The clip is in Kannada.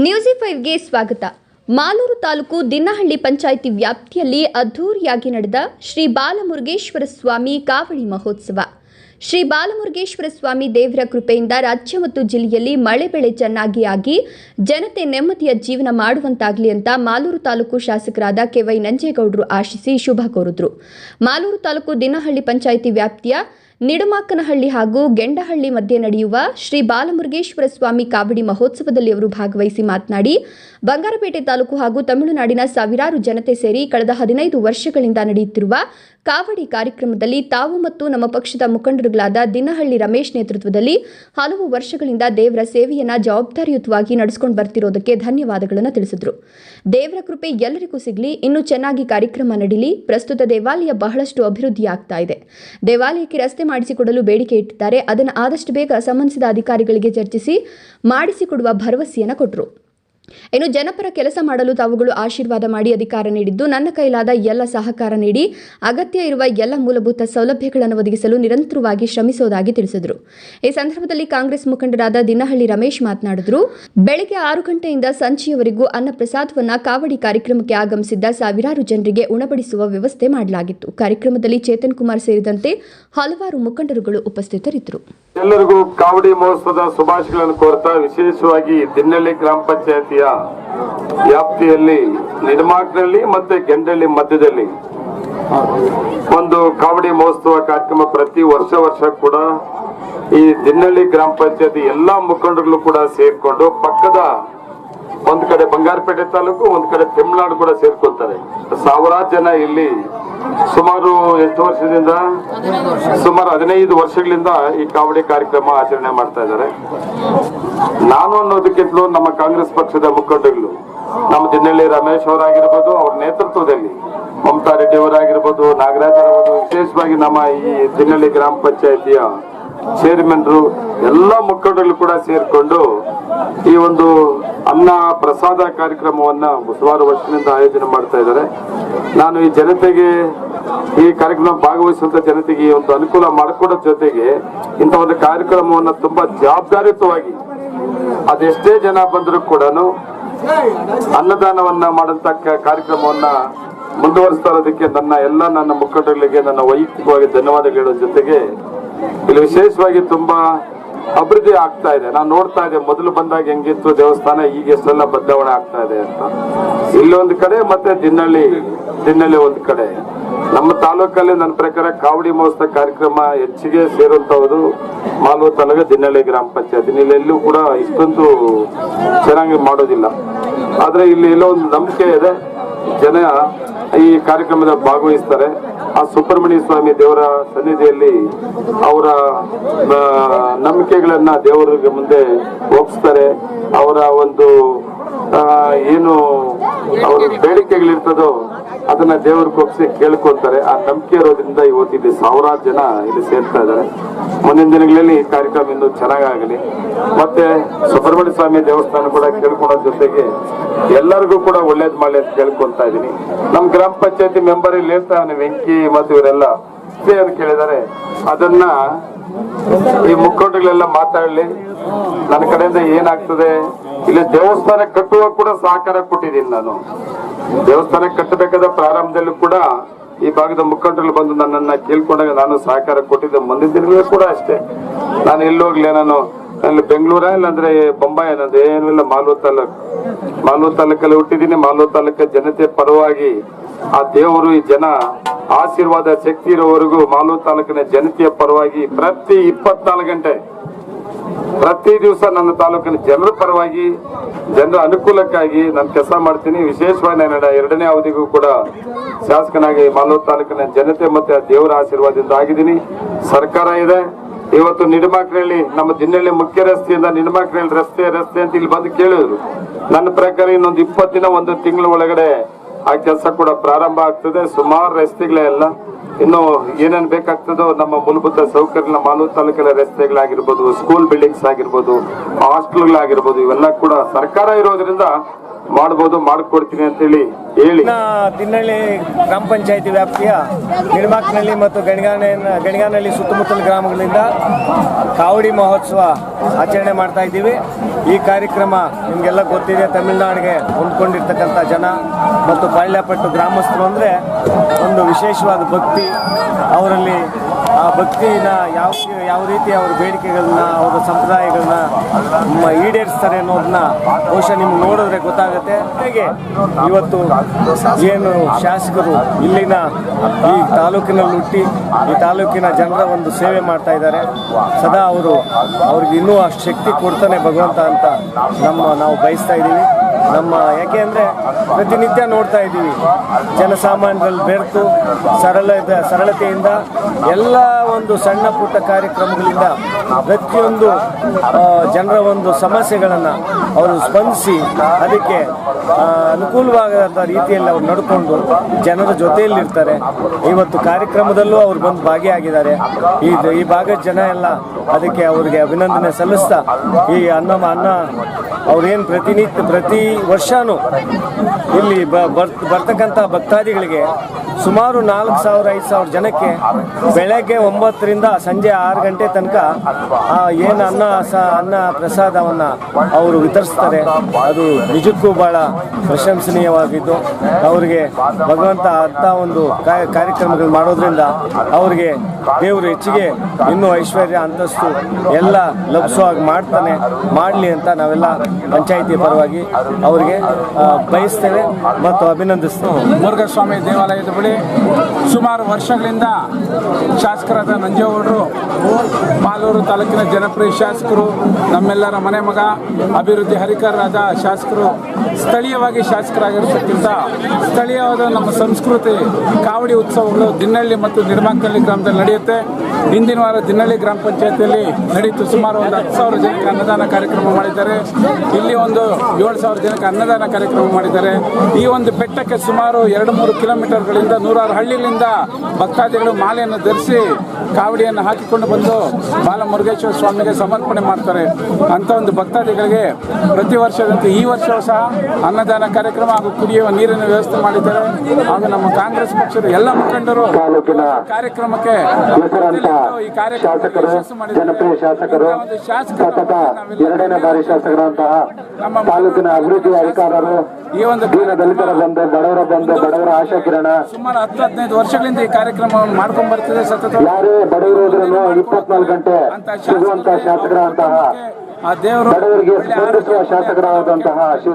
ನ್ಯೂಸಿ ಫೈವ್ಗೆ ಸ್ವಾಗತ. ಮಾಲೂರು ತಾಲೂಕು ದಿನ್ನಹಳ್ಳಿ ಪಂಚಾಯಿತಿ ವ್ಯಾಪ್ತಿಯಲ್ಲಿ ಅದ್ಧೂರಿಯಾಗಿ ನಡೆದ ಶ್ರೀ ಬಾಲಮುರುಗೇಶ್ವರ ಸ್ವಾಮಿ ಕಾವಳಿ ಮಹೋತ್ಸವ. ಶ್ರೀ ಬಾಲಮುರುಗೇಶ್ವರ ಸ್ವಾಮಿ ದೇವರ ಕೃಪೆಯಿಂದ ರಾಜ್ಯ ಮತ್ತು ಜಿಲ್ಲೆಯಲ್ಲಿ ಮಳೆ ಬೆಳೆ ಚೆನ್ನಾಗಿ ಆಗಿ ಜನತೆ ನೆಮ್ಮದಿಯ ಜೀವನ ಮಾಡುವಂತಾಗಲಿ ಅಂತ ಮಾಲೂರು ತಾಲೂಕು ಶಾಸಕರಾದ ಕೆವೈ ನಂಜೇಗೌಡರು ಆಶಿಸಿ ಶುಭ ಕೋರಿದ್ರು. ಮಾಲೂರು ತಾಲೂಕು ದಿನಹಳ್ಳಿ ಪಂಚಾಯಿತಿ ವ್ಯಾಪ್ತಿಯ ನಿಡುಮಾಕನಹಳ್ಳಿ ಹಾಗೂ ಗೆಂಡಹಳ್ಳಿ ಮಧ್ಯೆ ನಡೆಯುವ ಶ್ರೀ ಬಾಲಮುರುಗೇಶ್ವರ ಸ್ವಾಮಿ ಕಾವಡಿ ಮಹೋತ್ಸವದಲ್ಲಿ ಅವರು ಭಾಗವಹಿಸಿ ಮಾತನಾಡಿ, ಬಂಗಾರಪೇಟೆ ತಾಲೂಕು ಹಾಗೂ ತಮಿಳುನಾಡಿನ ಸಾವಿರಾರು ಜನತೆ ಸೇರಿ ಕಳೆದ ಹದಿನೈದು ವರ್ಷಗಳಿಂದ ನಡೆಯುತ್ತಿರುವ ಕಾವಡಿ ಕಾರ್ಯಕ್ರಮದಲ್ಲಿ ತಾವು ಮತ್ತು ನಮ್ಮ ಪಕ್ಷದ ಮುಖಂಡರುಗಳಾದ ದಿನಹಳ್ಳಿ ರಮೇಶ್ ನೇತೃತ್ವದಲ್ಲಿ ಹಲವು ವರ್ಷಗಳಿಂದ ದೇವರ ಸೇವೆಯನ್ನ ಜವಾಬ್ದಾರಿಯುತವಾಗಿ ನಡೆಸಿಕೊಂಡು ಬರ್ತಿರೋದಕ್ಕೆ ಧನ್ಯವಾದಗಳನ್ನು ತಿಳಿಸಿದರು. ದೇವರ ಕೃಪೆ ಎಲ್ಲರಿಗೂ ಸಿಗಲಿ, ಇನ್ನೂ ಚೆನ್ನಾಗಿ ಕಾರ್ಯಕ್ರಮ ನಡೀಲಿ. ಪ್ರಸ್ತುತ ದೇವಾಲಯ ಬಹಳಷ್ಟು ಅಭಿವೃದ್ಧಿ ಆಗ್ತಾ ಇದೆ. ದೇವಾಲಯಕ್ಕೆ ರಸ್ತೆ ಮಾಡಿಸಿಕೊಡಲು ಬೇಡಿಕೆ ಇಟ್ಟಿದ್ದಾರೆ. ಅದನ್ನು ಆದಷ್ಟು ಬೇಗ ಸಂಬಂಧಿಸಿದ ಅಧಿಕಾರಿಗಳಿಗೆ ಚರ್ಚಿಸಿ ಮಾಡಿಸಿಕೊಡುವ ಭರವಸೆಯನ್ನು ಕೊಟ್ಟರು ಇನ್ನು ಜನಪರ ಕೆಲಸ ಮಾಡಲು ತಾವುಗಳು ಆಶೀರ್ವಾದ ಮಾಡಿ ಅಧಿಕಾರ ನೀಡಿದ್ದು ನನ್ನ ಕೈಲಾದ ಎಲ್ಲ ಸಹಕಾರ ನೀಡಿ ಅಗತ್ಯ ಇರುವ ಎಲ್ಲ ಮೂಲಭೂತ ಸೌಲಭ್ಯಗಳನ್ನು ಒದಗಿಸಲು ನಿರಂತರವಾಗಿ ಶ್ರಮಿಸುವುದಾಗಿ ತಿಳಿಸಿದರು. ಈ ಸಂದರ್ಭದಲ್ಲಿ ಕಾಂಗ್ರೆಸ್ ಮುಖಂಡರಾದ ದಿನಹಳ್ಳಿ ರಮೇಶ್ ಮಾತನಾಡಿದರು. ಬೆಳಗ್ಗೆ ಆರು ಗಂಟೆಯಿಂದ ಸಂಜೆಯವರೆಗೂ ಅನ್ನಪ್ರಸಾದವನ್ನ ಕಾವಡಿ ಕಾರ್ಯಕ್ರಮಕ್ಕೆ ಆಗಮಿಸಿದ್ದ ಸಾವಿರಾರು ಜನರಿಗೆ ಉಣಬಡಿಸುವ ವ್ಯವಸ್ಥೆ ಮಾಡಲಾಗಿತ್ತು. ಕಾರ್ಯಕ್ರಮದಲ್ಲಿ ಚೇತನ್ ಕುಮಾರ್ ಸೇರಿದಂತೆ ಹಲವಾರು ಮುಖಂಡರುಗಳು ಉಪಸ್ಥಿತರಿದ್ದರು. ಎಲ್ಲರಿಗೂ ಕಾವಡಿ ಮಹೋತ್ಸವದ ಶುಭಾಶಯಗಳನ್ನು ಕೋರ್ತಾ ವಿಶೇಷವಾಗಿ ದಿನ್ನಳ್ಳಿ ಗ್ರಾಮ ಪಂಚಾಯತಿಯ ವ್ಯಾಪ್ತಿಯಲ್ಲಿ ನಿರ್ಮಾಕ್ನಲ್ಲಿ ಮತ್ತೆ ಗೆಂಡಳ್ಳಿ ಮಧ್ಯದಲ್ಲಿ. ಒಂದು ಕಾವಡಿ ಮಹೋತ್ಸವ ಕಾರ್ಯಕ್ರಮ ಪ್ರತಿ ವರ್ಷ ವರ್ಷ ಕೂಡ ಈ ದಿನ್ನಳ್ಳಿ ಗ್ರಾಮ ಪಂಚಾಯತಿ ಎಲ್ಲಾ ಮುಖಂಡರುಗಳು ಕೂಡ ಸೇರ್ಕೊಂಡು ಪಕ್ಕದ ಒಂದ್ ಕಡೆ ಬಂಗಾರಪೇಟೆ ತಾಲೂಕು, ಒಂದ್ ಕಡೆ ತಮಿಳುನಾಡು ಕೂಡ ಸೇರ್ಕೊಳ್ತಾರೆ. ಸಾವಿರಾರು ಜನ ಇಲ್ಲಿ ಸುಮಾರು ಎಷ್ಟು ವರ್ಷದಿಂದ ಸುಮಾರು ಹದಿನೈದು ವರ್ಷಗಳಿಂದ ಈ ಕಾವಡಿ ಕಾರ್ಯಕ್ರಮ ಆಚರಣೆ ಮಾಡ್ತಾ ಇದ್ದಾರೆ. ನಾನು ಅನ್ನೋದಕ್ಕಿಂತಲೂ ನಮ್ಮ ಕಾಂಗ್ರೆಸ್ ಪಕ್ಷದ ಮುಖಂಡಗಳು, ನಮ್ಮ ದಿನಹಳ್ಳಿ ರಮೇಶ್ ಅವರಾಗಿರ್ಬೋದು, ಅವ್ರ ನೇತೃತ್ವದಲ್ಲಿ ಮಮತಾ ರೆಡ್ಡಿ ಅವರಾಗಿರ್ಬೋದು, ನಾಗರಾಜ್ ಅವರು ವಿಶೇಷವಾಗಿ ನಮ್ಮ ಈ ದಿನಹಳ್ಳಿ ಗ್ರಾಮ ಪಂಚಾಯತಿಯ ಚೇರ್ಮನ್ರು ಎಲ್ಲ ಮುಖಂಡರು ಕೂಡ ಸೇರಿಕೊಂಡು ಈ ಒಂದು ಅನ್ನ ಪ್ರಸಾದ ಕಾರ್ಯಕ್ರಮವನ್ನ ಸುಮಾರು ವರ್ಷದಿಂದ ಆಯೋಜನೆ ಮಾಡ್ತಾ ಇದ್ದಾರೆ. ನಾನು ಈ ಜನತೆಗೆ ಈ ಕಾರ್ಯಕ್ರಮ ಭಾಗವಹಿಸುವಂತ ಜನತೆಗೆ ಒಂದು ಅನುಕೂಲ ಮಾಡಿಕೊಡೋ ಜೊತೆಗೆ ಇಂಥ ಒಂದು ಕಾರ್ಯಕ್ರಮವನ್ನ ತುಂಬಾ ಜವಾಬ್ದಾರಿಯುತವಾಗಿ ಅದೆಷ್ಟೇ ಜನ ಬಂದರೂ ಕೂಡ ಅನ್ನದಾನವನ್ನ ಮಾಡಂತ ಕಾರ್ಯಕ್ರಮವನ್ನ ಮುಂದುವರಿಸ್ತಾ ಇರೋದಕ್ಕೆ ನನ್ನ ಎಲ್ಲ ನನ್ನ ಮುಖಂಡಗಳಿಗೆ ನನ್ನ ವೈಯಕ್ತಿಕವಾಗಿ ಧನ್ಯವಾದಗಳ ಜೊತೆಗೆ ಇಲ್ಲಿ ವಿಶೇಷವಾಗಿ ತುಂಬಾ ಅಭಿವೃದ್ಧಿ ಆಗ್ತಾ ಇದೆ. ನಾನು ನೋಡ್ತಾ ಇದ್ದೆ, ಮೊದಲು ಬಂದಾಗ ಹೆಂಗಿತ್ತು ದೇವಸ್ಥಾನ, ಈಗ ಎಷ್ಟೆಲ್ಲ ಬದಲಾವಣೆ ಆಗ್ತಾ ಇದೆ ಅಂತ. ಇಲ್ಲೊಂದು ಕಡೆ ಮತ್ತೆ ದಿನ್ನಳ್ಳಿ ದಿನ್ನಳ್ಳಿ ಒಂದ್ ಕಡೆ. ನಮ್ಮ ತಾಲೂಕಲ್ಲಿ ನನ್ನ ಪ್ರಕಾರ ಕಾವಡಿ ಮಹೋತ್ಸವ ಕಾರ್ಯಕ್ರಮ ಹೆಚ್ಚಿಗೆ ಸೇರುವಂತಹದ್ದು ಮಾಲ್ವ ತಾಲೂಕು ದಿನ್ನಳ್ಳಿ ಗ್ರಾಮ ಪಂಚಾಯತ್. ಇಲ್ಲೆಲ್ಲೂ ಕೂಡ ಇಷ್ಟೊಂದು ಚೆನ್ನಾಗಿ ಮಾಡೋದಿಲ್ಲ. ಆದ್ರೆ ಇಲ್ಲಿ ಎಲ್ಲೋ ಒಂದು ನಂಬಿಕೆ ಇದೆ. ಜನ ಈ ಕಾರ್ಯಕ್ರಮದ ಭಾಗವಹಿಸ್ತಾರೆ. ಆ ಸುಬ್ರಹ್ಮಣ್ಯ ಸ್ವಾಮಿ ದೇವರ ಸನ್ನಿಧಿಯಲ್ಲಿ ಅವರ ನಂಬಿಕೆಗಳನ್ನ ದೇವರಿಗೆ ಮುಂದೆ ಒಪ್ಪಿಸ್ತಾರೆ ಅವರ ಒಂದು ಏನು ಅವ್ರ ಬೇಡಿಕೆಗಳಿರ್ತದೋ ಅದನ್ನ ದೇವರ ಕೊಪ್ಸಿ ಕೇಳ್ಕೊಳ್ತಾರೆ. ಆ ನಂಬಿಕೆ ಇರೋದ್ರಿಂದ ಇವತ್ತು ಇಲ್ಲಿ ಸಾವಿರಾರು ಜನ ಇಲ್ಲಿ ಸೇರ್ತಾ ಇದ್ದಾರೆ. ಮುಂದಿನ ದಿನಗಳಲ್ಲಿ ಈ ಕಾರ್ಯಕ್ರಮ ಇನ್ನೂ ಚೆನ್ನಾಗಾಗಲಿ. ಮತ್ತೆ ಸುಬ್ರಹ್ಮಣ್ಯ ಸ್ವಾಮಿ ದೇವಸ್ಥಾನ ಕೂಡ ಕೇಳ್ಕೊಳೋ ಜೊತೆಗೆ ಎಲ್ಲರಿಗೂ ಕೂಡ ಒಳ್ಳೇದ್ ಮಾಡಲಿ ಅಂತ ಕೇಳ್ಕೊಳ್ತಾ ಇದ್ದೀನಿ. ನಮ್ಮ ಗ್ರಾಮ ಪಂಚಾಯತಿ ಮೆಂಬರ್ ಇಲ್ಲಿ ಇರ್ತಾನೆ ವೆಂಕಿ ಮತ್ತು ಇವರೆಲ್ಲ. ಅಂತ ಕೇಳಿದ್ದಾರೆ, ಅದನ್ನ ಈ ಮುಖಂಡಗಳೆಲ್ಲ ಮಾತಾಡ್ಲಿ. ನನ್ನ ಕಡೆಯಿಂದ ಏನಾಗ್ತದೆ? ಇಲ್ಲಿ ದೇವಸ್ಥಾನ ಕಟ್ಟುವ ಕೂಡ ಸಹಕಾರ ಕೊಟ್ಟಿದ್ದೀನಿ ನಾನು. ದೇವಸ್ಥಾನ ಕಟ್ಟಬೇಕಾದ ಪ್ರಾರಂಭದಲ್ಲೂ ಕೂಡ ಈ ಭಾಗದ ಮುಖಂಡರು ಬಂದು ನನ್ನನ್ನ ಕೇಳ್ಕೊಂಡಾಗ ನಾನು ಸಹಕಾರ ಕೊಟ್ಟಿದ್ದೆ. ಮುಂದಿನ ಕೂಡ ಅಷ್ಟೇ. ನಾನು ಎಲ್ಲೋಗ್ಲಿ ನಾನು ಅಲ್ಲಿ ಬೆಂಗಳೂರ ಇಲ್ಲಾಂದ್ರೆ ಬೊಂಬಾಯಿ ಅನ್ನೋದು? ಏನಿಲ್ಲ ಮಾಲೂರು ತಾಲೂಕು. ಮಾಲ್ವ ತಾಲೂಕಲ್ಲಿ ಹುಟ್ಟಿದ್ದೀನಿ. ಮಾಲೂರು ತಾಲೂಕ ಜನತೆ ಪರವಾಗಿ ಆ ದೇವರು, ಈ ಜನ ಆಶೀರ್ವಾದ, ಶಕ್ತಿ ಇರೋವರೆಗೂ ಮಾಲ್ವ ತಾಲೂಕಿನ ಜನತೆಯ ಪರವಾಗಿ ಪ್ರತಿ ಇಪ್ಪತ್ನಾಲ್ಕು ಗಂಟೆ ಪ್ರತಿ ದಿವಸ ನನ್ನ ತಾಲೂಕಿನ ಜನರ ಪರವಾಗಿ, ಜನರ ಅನುಕೂಲಕ್ಕಾಗಿ ನಾನು ಕೆಲಸ ಮಾಡ್ತೀನಿ. ವಿಶೇಷವಾಗಿ ನಾನು ಎರಡನೇ ಅವಧಿಗೂ ಕೂಡ ಶಾಸಕನಾಗಿ ಮಾಲೂರು ತಾಲೂಕಿನ ಜನತೆ ಮತ್ತೆ ದೇವರ ಆಶೀರ್ವಾದದಿಂದ ಆಗಿದ್ದೀನಿ. ಸರ್ಕಾರ ಇದೆ. ಇವತ್ತು ನಿಡಮಾಕ್ರಳ್ಳಿ ನಮ್ಮ ದಿನಹಳ್ಳಿ ಮುಖ್ಯ ರಸ್ತೆಯಿಂದ ನಿಡಮಾಕ್ರಳ್ಳಿ ರಸ್ತೆ ರಸ್ತೆ ಅಂತ ಇಲ್ಲಿ ಬಂದು ಕೇಳಿದ್ರು. ನನ್ನ ಪ್ರಕಾರ ಇನ್ನೊಂದು ಇಪ್ಪತ್ತು ದಿನ, ಒಂದು ತಿಂಗಳ ಒಳಗಡೆ ಆ ಕೆಲಸ ಕೂಡ ಪ್ರಾರಂಭ ಆಗ್ತದೆ. ಸುಮಾರು ರಸ್ತೆಗಳೆಲ್ಲ ಇನ್ನು ಏನೇನು ಬೇಕಾಗ್ತದೋ ನಮ್ಮ ಮೂಲಭೂತ ಸೌಕರ್ಯ ಮಾಲೂರು ತಾಲೂಕಿನ ರಸ್ತೆಗಳಾಗಿರ್ಬೋದು ಸ್ಕೂಲ್ ಬಿಲ್ಡಿಂಗ್ಸ್ ಆಗಿರ್ಬೋದು ಹಾಸ್ಟೆಲ್ಗಳಾಗಿರ್ಬೋದು ಇವೆಲ್ಲ ಕೂಡ ಸರ್ಕಾರ ಇರೋದ್ರಿಂದ ಮಾಡ್ಬೋದು, ಮಾಡ್ಕೊಡ್ತೀನಿ ಅಂತ ಹೇಳಿ ಹೇಳಿ. ಇನ್ನ ದಿನ್ನಳ್ಳಿ ಗ್ರಾಮ ಪಂಚಾಯತಿ ವ್ಯಾಪ್ತಿಯ ನಿರ್ಮಾಕ್ನಳ್ಳಿ ಮತ್ತು ಗಣಿಗಾನ ಗಣಿಗಾನಹಳ್ಳಿ ಸುತ್ತಮುತ್ತಲ ಗ್ರಾಮಗಳಿಂದ ಕಾವಡಿ ಮಹೋತ್ಸವ ಆಚರಣೆ ಮಾಡ್ತಾ ಇದ್ದೀವಿ. ಈ ಕಾರ್ಯಕ್ರಮ ನಿಮಗೆಲ್ಲ ಗೊತ್ತಿದೆ, ತಮಿಳುನಾಡಿಗೆ ಹೊಂದ್ಕೊಂಡಿರ್ತಕ್ಕಂಥ ಜನ ಮತ್ತು ಬಾಳ್ಯಪಟ್ಟು ಗ್ರಾಮಸ್ಥರು ಅಂದರೆ ಒಂದು ವಿಶೇಷವಾದ ಭಕ್ತಿ. ಅವರಲ್ಲಿ ಆ ಭಕ್ತಿನ ಯಾವ ಯಾವ ರೀತಿ ಅವ್ರ ಬೇಡಿಕೆಗಳನ್ನ, ಅವರ ಸಂಪ್ರದಾಯಗಳನ್ನ ನಮ್ಮ ಈಡೇರಿಸ್ತಾರೆ ಅನ್ನೋದನ್ನ ಬಹುಶಃ ನಿಮ್ಗೆ ನೋಡಿದ್ರೆ ಗೊತ್ತಾಗುತ್ತೆ. ಹೇಗೆ ಇವತ್ತು ಏನು ಶಾಸಕರು ಇಲ್ಲಿನ ಈ ತಾಲೂಕಿನಲ್ಲಿ ಹುಟ್ಟಿ ಈ ತಾಲೂಕಿನ ಜನರ ಒಂದು ಸೇವೆ ಮಾಡ್ತಾ ಇದ್ದಾರೆ. ಸದಾ ಅವರು ಅವ್ರಿಗೆ ಇನ್ನೂ ಅಷ್ಟು ಶಕ್ತಿ ಕೊಡ್ತಾನೆ ಭಗವಂತ ಅಂತ ನಮ್ಮ ನಾವು ಬಯಸ್ತಾ ಇದ್ದೀವಿ. ನಮ್ಮ ಯಾಕೆ ಅಂದರೆ ಪ್ರತಿನಿತ್ಯ ನೋಡ್ತಾ ಇದ್ದೀವಿ. ಜನಸಾಮಾನ್ಯರಲ್ಲಿ ಬೆರೆತು ಸರಳ ಸರಳತೆಯಿಂದ ಎಲ್ಲ ಒಂದು ಸಣ್ಣ ಪುಟ್ಟ ಕಾರ್ಯಕ್ರಮಗಳಿಂದ ಪ್ರತಿಯೊಂದು ಜನರ ಒಂದು ಸಮಸ್ಯೆಗಳನ್ನು ಅವರು ಸ್ಪಂದಿಸಿ ಅದಕ್ಕೆ ಅನುಕೂಲವಾಗದಂಥ ರೀತಿಯಲ್ಲಿ ಅವ್ರು ನಡ್ಕೊಂಡು ಜನರ ಜೊತೆಯಲ್ಲಿರ್ತಾರೆ. ಇವತ್ತು ಕಾರ್ಯಕ್ರಮದಲ್ಲೂ ಅವ್ರು ಬಂದು ಭಾಗಿಯಾಗಿದ್ದಾರೆ. ಈ ಈ ಭಾಗದ ಜನ ಎಲ್ಲ ಅದಕ್ಕೆ ಅವರಿಗೆ ಅಭಿನಂದನೆ ಸಲ್ಲಿಸ್ತಾ ಈ ಅನ್ನ ಅನ್ನ ಅವ್ರೇನು ಪ್ರತಿನಿತ್ಯ ಪ್ರತಿ ವರ್ಷನೂ ಇಲ್ಲಿ ಬರ್- ಬರ್ತಕ್ಕಂಥ ಭಕ್ತಾದಿಗಳಿಗೆ ಸುಮಾರು ನಾಲ್ಕು ಸಾವಿರ, ಐದು ಸಾವಿರ ಜನಕ್ಕೆ ಬೆಳಗ್ಗೆ ಒಂಬತ್ತರಿಂದ ಸಂಜೆ ಆರು ಗಂಟೆ ತನಕ ಏನು ಅನ್ನ ಸ, ಅನ್ನ ಪ್ರಸಾದವನ್ನು ಅವರು ವಿತರಿಸ್ತಾರೆ. ಅದು ನಿಜಕ್ಕೂ ಭಾಳ ಪ್ರಶಂಸನೀಯವಾಗಿದ್ದು, ಅವರಿಗೆ ಭಗವಂತ ಅಂಥ ಒಂದು ಕಾರ್ಯಕ್ರಮಗಳು ಮಾಡೋದ್ರಿಂದ ಅವರಿಗೆ ದೇವರು ಹೆಚ್ಚಿಗೆ ಇನ್ನೂ ಐಶ್ವರ್ಯ, ಅಂತಸ್ತು ಎಲ್ಲ ಲಭಿಸುವಾಗಿ ಮಾಡ್ತಾನೆ, ಮಾಡಲಿ ಅಂತ ನಾವೆಲ್ಲ ಪಂಚಾಯಿತಿ ಪರವಾಗಿ ಅವರಿಗೆ ಬಯಸ್ತೇವೆ ಮತ್ತು ಅಭಿನಂದಿಸ್ತೇವೆ. ಮುರುಘಸ್ವಾಮಿ ದೇವಾಲಯದ ಬಳಿ ಸುಮಾರು ವರ್ಷಗಳಿಂದ ಶಾಸಕರಾದ ನಂಜೇಗೌಡರು, ಮಾಲೂರು ತಾಲೂಕಿನ ಜನಪ್ರಿಯ ಶಾಸಕರು, ನಮ್ಮೆಲ್ಲರ ಮನೆ ಮಗ, ಅಭಿವೃದ್ಧಿ ಹರಿಕರಾದ ಶಾಸಕರು, ಸ್ಥಳೀಯವಾಗಿ ಶಾಸಕರಾಗಿರ್ತಕ್ಕಿಂತ ಸ್ಥಳೀಯವಾದ ನಮ್ಮ ಸಂಸ್ಕೃತಿ, ಕಾವಡಿ ಉತ್ಸವಗಳು ದಿನ್ನಳ್ಳಿ ಮತ್ತು ನಿರ್ಮಾಂಕಳ್ಳಿ ಗ್ರಾಮದಲ್ಲಿ ನಡೆಯುತ್ತೆ. ಹಿಂದಿನ ವಾರ ದಿನಹಳ್ಳಿ ಗ್ರಾಮ ಪಂಚಾಯತಿಯಲ್ಲಿ ನಡೀತು ಸುಮಾರು ಒಂದು ಹತ್ತು ಸಾವಿರ ಜನಕ್ಕೆ ಅನ್ನದಾನ ಕಾರ್ಯಕ್ರಮ ಮಾಡಿದ್ದಾರೆ. ಇಲ್ಲಿ ಒಂದು ಏಳು ಸಾವಿರ ಜನಕ್ಕೆ ಅನ್ನದಾನ ಕಾರ್ಯಕ್ರಮ ಮಾಡಿದ್ದಾರೆ. ಈ ಒಂದು ಬೆಟ್ಟಕ್ಕೆ ಸುಮಾರು ಎರಡು ಮೂರು ಕಿಲೋಮೀಟರ್ಗಳಿಂದ ನೂರಾರು ಹಳ್ಳಿಗಳಿಂದ ಭಕ್ತಾದಿಗಳು ಮಾಲೆಯನ್ನು ಧರಿಸಿ ಕಾವಡಿಯನ್ನು ಹಾಕಿಕೊಂಡು ಬಂದು ಬಾಲಮುರುಗೇಶ್ವರ ಸ್ವಾಮಿಗೆ ಸಮರ್ಪಣೆ ಮಾಡ್ತಾರೆ. ಅಂತ ಒಂದು ಭಕ್ತಾದಿಗಳಿಗೆ ಪ್ರತಿ ವರ್ಷದಂತೆ ಈ ವರ್ಷವೂ ಸಹ ಅನ್ನದಾನ ಕಾರ್ಯಕ್ರಮ ಹಾಗೂ ಕುಡಿಯುವ ನೀರಿನ ವ್ಯವಸ್ಥೆ ಮಾಡಿದ್ದಾರೆ. ಹಾಗೂ ನಮ್ಮ ಕಾಂಗ್ರೆಸ್ ಪಕ್ಷದ ಎಲ್ಲ ಮುಖಂಡರು ಕಾರ್ಯಕ್ರಮಕ್ಕೆ ಈ ಶಾಸಕರು ಜನಪ್ರಿಯ ಶಾಸಕರು ಸತತ ಎರಡನೇ ಬಾರಿ ಶಾಸಕರಂತಹ ತಾಲೂಕಿನ ಅಭಿವೃದ್ಧಿ ಅಧಿಕಾರರು ಈ ಒಂದು ದೀನ ದಲಿತರ ಬಂದು ಬಡವರ ಬಂದು ಬಡವರ ಆಶಾ ಕಿರಣ. ಸುಮಾರು ಹತ್ತು ಹದಿನೈದು ವರ್ಷಗಳಿಂದ ಈ ಕಾರ್ಯಕ್ರಮವನ್ನು ಮಾಡ್ಕೊಂಡ್ ಬರ್ತಿದೆ ಸತತ. ಯಾರೇ ಬಡವರಿದ್ರೂ ಇಪ್ಪತ್ನಾಲ್ಕು ಗಂಟೆ ಸಿಗುವಂತಹ ಶಾಸಕರಂತಹ ಬಡವರಿಗೆ ಸ್ಪಂದಿಸುವ ಶಾಸಕರಾದಂತಹ